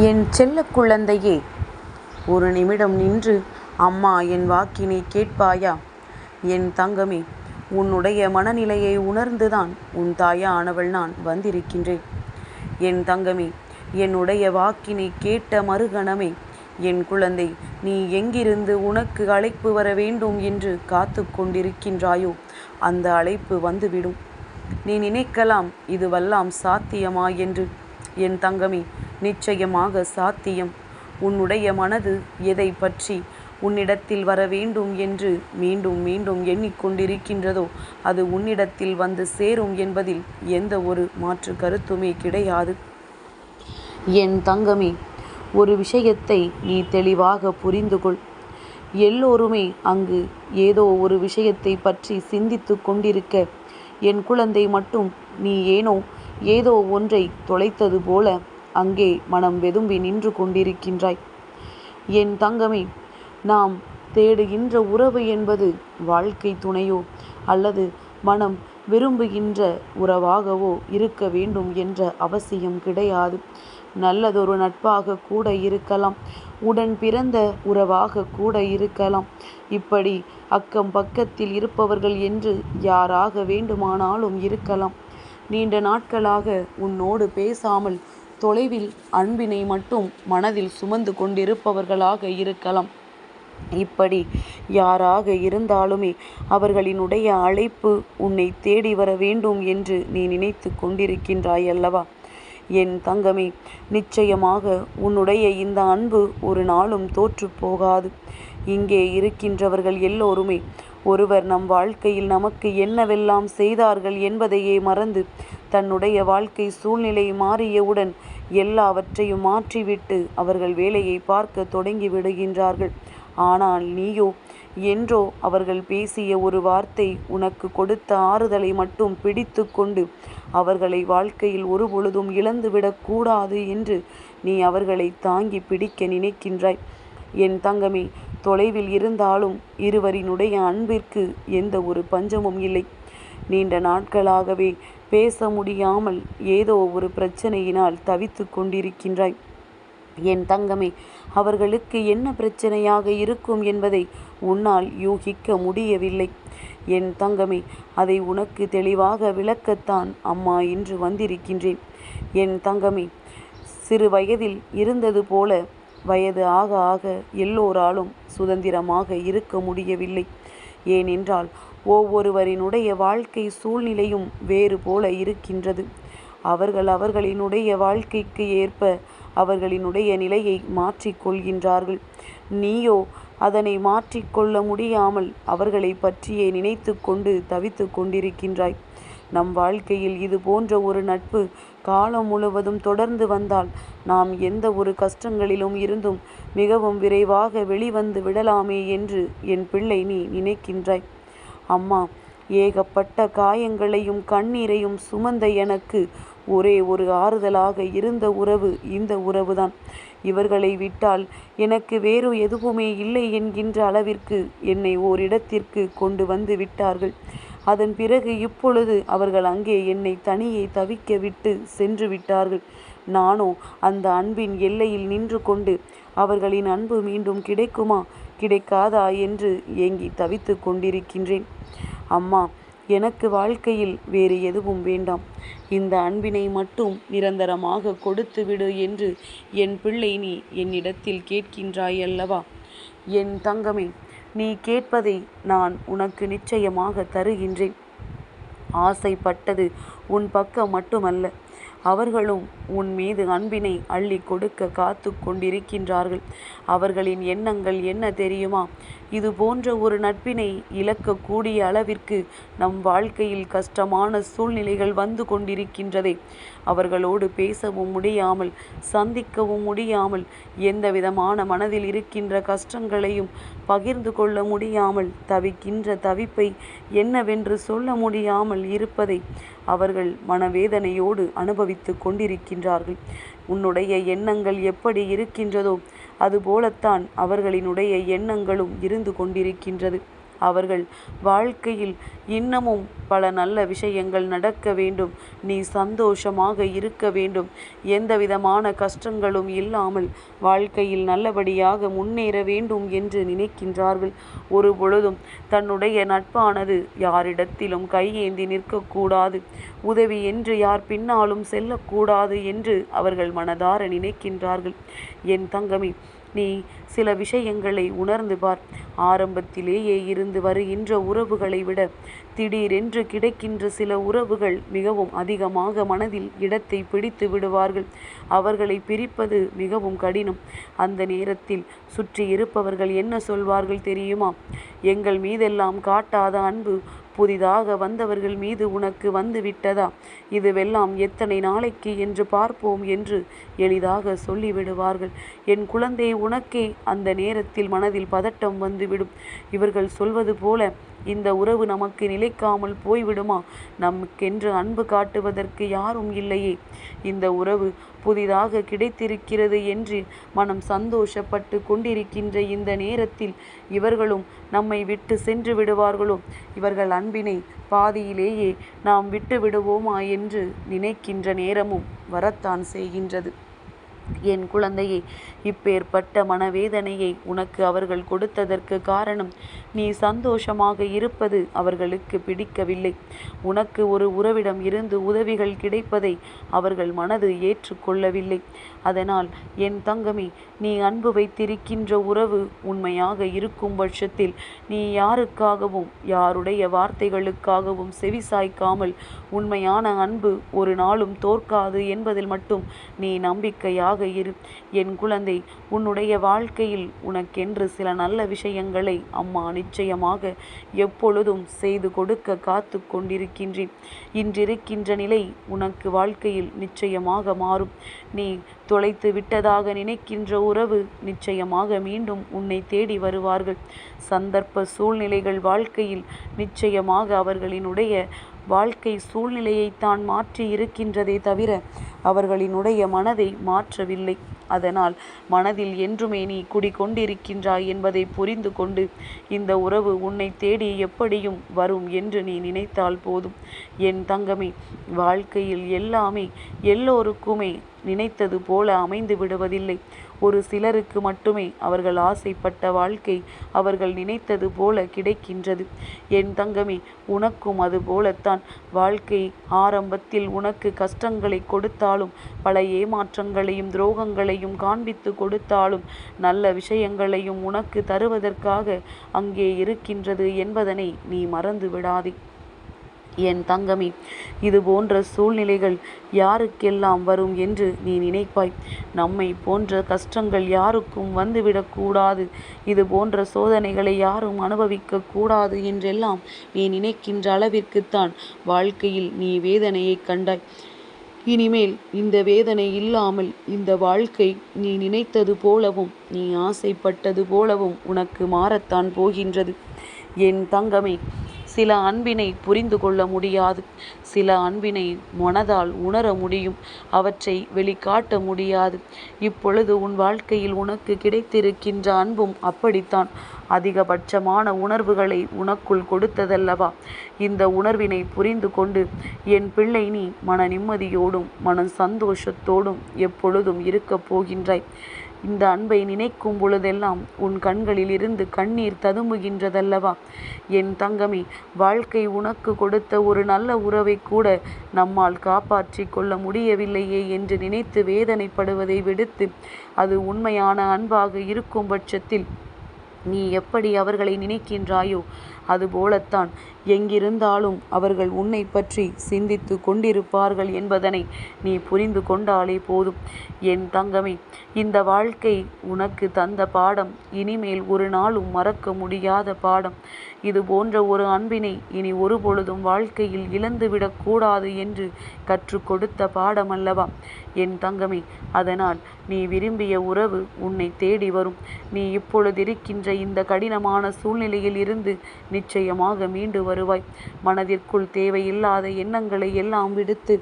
என் செல்ல குழந்தையே ஒரு நிமிடம் நின்று அம்மா என் வாக்கினை கேட்பாயா? என் தங்கமே உன்னுடைய மனநிலையை உணர்ந்துதான் உன் தாயானவள் நான் வந்திருக்கின்றேன். என் தங்கமே என்னுடைய வாக்கினை கேட்ட மறுகணமே என் குழந்தை நீ எங்கிருந்து உனக்கு அழைப்பு வர வேண்டும் என்று காத்து கொண்டிருக்கின்றாயோ அந்த அழைப்பு வந்துவிடும். நீ நினைக்கலாம் இதுவெல்லாம் சாத்தியமா என்று. என் தங்கமே நிச்சயமாக சாத்தியம். உன்னுடைய மனது எதை பற்றி உன்னிடத்தில் வர வேண்டும் என்று மீண்டும் மீண்டும் எண்ணிக்கொண்டிருக்கின்றதோ அது உன்னிடத்தில் வந்து சேரும் என்பதில் எந்த ஒரு மாற்று கருத்துமே கிடையாது. என் தங்கமே ஒரு விஷயத்தை நீ தெளிவாக புரிந்து கொள் எல்லோருமே அங்கு ஏதோ ஒரு விஷயத்தை பற்றி சிந்தித்து கொண்டிருக்க என் குழந்தை மட்டும் நீ ஏனோ ஏதோ ஒன்றை தொலைத்தது போல அங்கே மனம் வெதும்பி நின்று கொண்டிருக்கின்றாய். என் தங்கமே நாம் தேடுகின்ற உறவு என்பது வாழ்க்கை துணையோ அல்லது மனம் விரும்புகின்ற உறவாகவோ இருக்க வேண்டும் என்ற அவசியம் கிடையாது. நல்லதொரு நட்பாக கூட இருக்கலாம் உடன் பிறந்த உறவாக கூட இருக்கலாம். இப்படி அக்கம் பக்கத்தில் இருப்பவர்கள் என்று யாராக வேண்டுமானாலும் இருக்கலாம். நீண்ட நாட்களாக உன்னோடு பேசாமல் தொலைவில் அன்பினை மட்டும் மனதில் சுமந்து கொண்டிருப்பவர்களாக இருக்கலாம். இப்படி யாராக இருந்தாலுமே அவர்களினுடைய அழைப்பு உன்னை தேடி வர வேண்டும் என்று நீ நினைத்து கொண்டிருக்கின்றாய் அல்லவா என் தங்கமே நிச்சயமாக உன்னுடைய இந்த அன்பு ஒரு நாளும் தோற்று போகாது. இங்கே இருக்கின்றவர்கள் எல்லோருமே ஒருவர் நம் வாழ்க்கையில் நமக்கு என்னவெல்லாம் செய்தார்கள் என்பதையே மறந்து தன்னுடைய வாழ்க்கை சூழ்நிலை மாறியவுடன் எல்லாவற்றையும் மாற்றிவிட்டு அவர்கள் வேலையை பார்க்க தொடங்கி விடுகின்றார்கள். ஆனால் நீயோ என்றோ அவர்கள் பேசிய ஒரு வார்த்தை உனக்கு கொடுத்த ஆறுதலை மட்டும் பிடித்து கொண்டு அவர்களை வாழ்க்கையில் ஒரு பொழுதும் இழந்துவிடக்கூடாது என்று நீ அவர்களை தாங்கி பிடிக்க நினைக்கின்றாய். என் தங்கமே தொலைவில் இருந்தாலும் இருவரினுடைய அன்பிற்கு எந்த ஒரு பஞ்சமும் இல்லை. நீண்ட நாட்களாகவே பேச முடியாமல் ஏதோ ஒரு பிரச்சனையினால் தவித்து கொண்டிருக்கின்றாய். என் தங்கமே அவர்களுக்கு என்ன பிரச்சனையாக இருக்கும் என்பதை உன்னால் யூகிக்க முடியவில்லை. என் தங்கமே அதை உனக்கு தெளிவாக விளக்கத்தான் அம்மா இன்று வந்திருக்கின்றேன். என் தங்கமே சிறு வயதில் இருந்தது போல வயது ஆக ஆக எல்லோராலும் சுதந்திரமாக இருக்க முடியவில்லை. ஏனென்றால் ஒவ்வொருவரினுடைய வாழ்க்கை சூழ்நிலையும் வேறு போல இருக்கின்றது. அவர்கள் அவர்களினுடைய வாழ்க்கைக்கு ஏற்ப அவர்களினுடைய நிலையை மாற்றிக்கொள்கின்றார்கள் நீயோ அதனை மாற்றிக்கொள்ள முடியாமல் அவர்களை பற்றியே நினைத்து கொண்டு தவித்து கொண்டிருக்கின்றாய். நம் வாழ்க்கையில் இது போன்ற ஒரு நட்பு காலம் முழுவதும் தொடர்ந்து வந்தால் நாம் எந்த ஒரு கஷ்டங்களிலும் இருந்தும் மிகவும் விரைவாக வெளிவந்து விடலாமே என்று என் பிள்ளை நீ நினைக்கின்றாய். அம்மா ஏகப்பட்ட காயங்களையும் கண்ணீரையும் சுமந்த எனக்கு ஒரே ஒரு ஆறுதலாக இருந்த உறவு இந்த உறவுதான். இவர்களை விட்டால் எனக்கு வேறு எதுவுமே இல்லை என்கின்ற அளவிற்கு என்னை ஓரிடத்திற்கு கொண்டு வந்து விட்டார்கள். அதன் பிறகு இப்பொழுது அவர்கள் அங்கே என்னை தனியே தவிக்க விட்டு சென்று விட்டார்கள். நானோ அந்த அன்பின் எல்லையில் நின்று கொண்டு அவர்களின் அன்பு மீண்டும் கிடைக்குமா? கிடைக்காதா என்று ஏங்கி தவித்து கொண்டிருக்கின்றேன். அம்மா எனக்கு வாழ்க்கையில் வேறு எதுவும் வேண்டாம். இந்த அன்பினை மட்டும் நிரந்தரமாக கொடுத்து விடு என்று என் பிள்ளை நீ என்னிடத்தில் கேட்கின்றாய் அல்லவா என் தங்கமே நீ கேட்பதை நான் உனக்கு நிச்சயமாக தருகின்றேன். ஆசைப்பட்டது உன் பக்கம் மட்டுமல்ல. அவர்களும் உன் மீது அன்பினை அள்ளி கொடுக்க காத்து கொண்டிருக்கின்றார்கள். அவர்களின் எண்ணங்கள் என்ன தெரியுமா? இது போன்ற ஒரு நட்பினை இழக்கக்கூடிய அளவிற்கு நம் வாழ்க்கையில் கஷ்டமான சூழ்நிலைகள் வந்து கொண்டிருக்கின்றதே. அவர்களோடு பேசவும் முடியாமல் சந்திக்கவும் முடியாமல் எந்த விதமான மனதில் இருக்கின்ற கஷ்டங்களையும் பகிர்ந்து கொள்ள முடியாமல் தவிக்கின்ற தவிப்பை என்னவென்று சொல்ல முடியாமல் இருப்பதை அவர்கள் மனவேதனையோடு அனுபவித்து கொண்டிருக்கின்றார்கள். உன்னுடைய எண்ணங்கள் எப்படி இருக்கின்றதோ அதுபோலத்தான் அவர்களினுடைய எண்ணங்களும் இருந்து கொண்டிருக்கின்றது. அவர்கள் வாழ்க்கையில் இன்னமும் பல நல்ல விஷயங்கள் நடக்க வேண்டும். நீ சந்தோஷமாக இருக்க வேண்டும். எந்தவிதமான கஷ்டங்களும் இல்லாமல் வாழ்க்கையில் நல்லபடியாக முன்னேற வேண்டும் என்று நினைக்கின்றார்கள். ஒரு பொழுதும் தன்னுடைய நட்பானது யாரிடத்திலும் கையேந்தி நிற்கக்கூடாது. உதவி என்று யார் பின்னாலும் செல்லக்கூடாது என்று அவர்கள் மனதார நினைக்கின்றார்கள். என் தங்கமே நீ சில விஷயங்களை உணர்ந்து பார். ஆரம்பத்திலேயே இருந்து வருகின்ற உறவுகளை விட திடீரென்று கிடைக்கின்ற சில உறவுகள் மிகவும் அதிகமாக மனதில் இடத்தை பிடித்து விடுவார்கள். அவர்களை பிரிப்பது மிகவும் கடினம். அந்த நேரத்தில் சுற்றி இருப்பவர்கள் என்ன சொல்வார்கள் தெரியுமா? எங்கள் மீதெல்லாம் காட்டாத அன்பு புதிதாக வந்தவர்கள் மீது உனக்கு வந்து விட்டதா இதுவெல்லாம் எத்தனை நாளைக்கு என்று பார்ப்போம் என்று எளிதாக சொல்லிவிடுவார்கள். என் குழந்தை உனக்கே அந்த நேரத்தில் மனதில் பதட்டம் வந்துவிடும். இவர்கள் சொல்வது போல இந்த உறவு நமக்கு நிலைக்காமல் போய்விடுமா? நமக்கென்று அன்பு காட்டுவதற்கு யாரும் இல்லையே. இந்த உறவு புதிதாக கிடைத்திருக்கிறது என்று மனம் சந்தோஷப்பட்டு கொண்டிருக்கின்ற இந்த நேரத்தில் இவர்களும் நம்மை விட்டு சென்று விடுவார்களோ? இவர்கள் அன்பினை பாதியிலேயே நாம் விட்டு விடுவோமா என்று நினைக்கின்ற நேரமும் வரத்தான் செய்கின்றது. என் குழந்தையே இப்பேற்பட்ட மனவேதனையை உனக்கு அவர்கள் கொடுத்ததற்கு காரணம் நீ சந்தோஷமாக இருப்பது அவர்களுக்கு பிடிக்கவில்லை. உனக்கு ஒரு உறவிடம் இருந்து உதவிகள் கிடைப்பதை அவர்கள் மனது ஏற்றுக்கொள்ளவில்லை. அதனால் என் தங்கமே நீ அன்பு வைத்திருக்கின்ற உறவு உண்மையாக இருக்கும் பட்சத்தில் நீ யாருக்காகவும் யாருடைய வார்த்தைகளுக்காகவும் செவிசாய்க்காமல் உண்மையான அன்பு ஒரு நாளும் தோற்காது என்பதில் மட்டும் நீ நம்பிக்கையாக இரு என் குழந்தை உன்னுடைய வாழ்க்கையில் உனக்கென்று சில நல்ல விஷயங்களை அம்மா நிச்சயமாக எப்பொழுதும் செய்து கொடுக்க காத்து கொண்டிருக்கின்றேன். இன்றிருக்கின்ற நிலை உனக்கு வாழ்க்கையில் நிச்சயமாக மாறும். நீ தொலைத்து விட்டதாக நினைக்கின்ற உறவு நிச்சயமாக மீண்டும் உன்னை தேடி வருவார்கள். சந்தர்ப்ப சூழ்நிலைகள் வாழ்க்கையில் நிச்சயமாக அவர்களினுடைய வாழ்க்கை சூழ்நிலையைத்தான் மாற்றி இருக்கின்றதே தவிர அவர்களினுடைய மனதை மாற்றவில்லை. அதனால் மனதில் என்றுமே நீ குடிகொண்டிருக்கின்றாய் என்பதை புரிந்து கொண்டு இந்த உறவு உன்னை தேடி எப்படியும் வரும் என்று நீ நினைத்தால் போதும். என் தங்கமே வாழ்க்கையில் எல்லாமே எல்லோருக்குமே நினைத்தது போல அமைந்து விடுவதில்லை. ஒரு சிலருக்கு மட்டுமே அவர்கள் ஆசைப்பட்ட வாழ்க்கை அவர்கள் நினைத்தது போல கிடைக்கின்றது. என் தங்கமே உனக்கும் அது போலத்தான். வாழ்க்கை ஆரம்பத்தில் உனக்கு கஷ்டங்களை கொடுத்தாலும் பல ஏமாற்றங்களையும் துரோகங்களையும் காண்பித்து கொடுத்தாலும் நல்ல விஷயங்களையும் உனக்கு தருவதற்காக அங்கே இருக்கின்றது என்பதனை நீ மறந்து விடாதே என் தங்கமே இது போன்ற சூழ்நிலைகள் யாருக்கெல்லாம் வரும் என்று நீ நினைப்பாய். நம்மை போன்ற கஷ்டங்கள் யாருக்கும் வந்துவிடக்கூடாது இது போன்ற சோதனைகளை யாரும் அனுபவிக்க கூடாது என்றெல்லாம் நீ நினைக்கின்ற அளவிற்குத்தான் வாழ்க்கையில் நீ வேதனையை கண்டாய். இனிமேல் இந்த வேதனை இல்லாமல் இந்த வாழ்க்கை நீ நினைத்தது போலவும் நீ ஆசைப்பட்டது போலவும் உனக்கு மாறத்தான் போகின்றது. என் தங்கமே சில அன்பினை புரிந்து கொள்ள முடியாது. சில அன்பினை மனதால் உணர முடியும். அவற்றை வெளிக்காட்ட முடியாது. இப்பொழுது உன் வாழ்க்கையில் உனக்கு கிடைத்திருக்கின்ற அன்பும் அப்படித்தான். அதிகபட்சமான உணர்வுகளை உனக்குள் கொடுத்ததல்லவா? இந்த உணர்வினை புரிந்து கொண்டு என் பிள்ளை நீ மன நிம்மதியோடும் மன சந்தோஷத்தோடும் எப்பொழுதும் இருக்கப் போகின்றாய். இந்த அன்பை நினைக்கும் பொழுதெல்லாம் உன் கண்களில் இருந்து கண்ணீர் ததும்புகின்றதல்லவா? என் தங்கமே வாழ்க்கை உனக்கு கொடுத்த ஒரு நல்ல உறவை கூட நம்மால் காப்பாற்றி கொள்ள முடியவில்லையே என்று நினைத்து வேதனைப்படுவதை விடுத்து அது உண்மையான அன்பாக இருக்கும் பட்சத்தில் நீ எப்படி அவர்களை நினைக்கின்றாயோ அதுபோலத்தான். எங்கிருந்தாலும் அவர்கள் உன்னை பற்றி சிந்தித்து கொண்டிருப்பார்கள் என்பதனை நீ புரிந்து கொண்டாலே போதும். என் தங்கமே இந்த வாழ்க்கை உனக்கு தந்த பாடம். இனிமேல் ஒரு நாளும் மறக்க முடியாத பாடம். இது போன்ற ஒரு அன்பினை இனி ஒரு பொழுதும் வாழ்க்கையில் இழந்துவிடக் கூடாது என்று கற்றுக் கொடுத்த பாடம் அல்லவா என் தங்கமே அதனால் நீ விரும்பிய உறவு உன்னை தேடி வரும். நீ இப்பொழுது இருக்கின்ற இந்த கடினமான சூழ்நிலையில் இருந்து நிச்சயமாக மீண்டு வருவாய். மனதிற்குள் தேவையில்லாத எண்ணங்களை எல்லாம் விடுத்து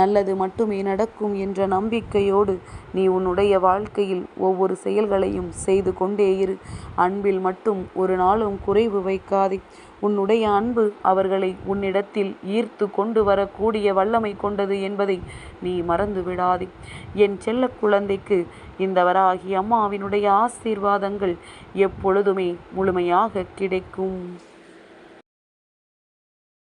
நல்லது மட்டுமே நடக்கும் என்ற நம்பிக்கையோடு நீ உன்னுடைய வாழ்க்கையில் ஒவ்வொரு செயல்களையும் செய்து கொண்டே இரு. அன்பில் மட்டும் ஒரு நாளும் குறைவு வைக்காதே. உன்னுடைய அன்பு அவர்களை உன்னிடத்தில் ஈர்த்து கொண்டு வரக்கூடிய வல்லமை கொண்டது என்பதை நீ மறந்து விடாதே என் செல்ல குழந்தைக்கு இந்த வராகி அம்மாவினுடைய ஆசீர்வாதங்கள் எப்பொழுதுமே முழுமையாக கிடைக்கும்.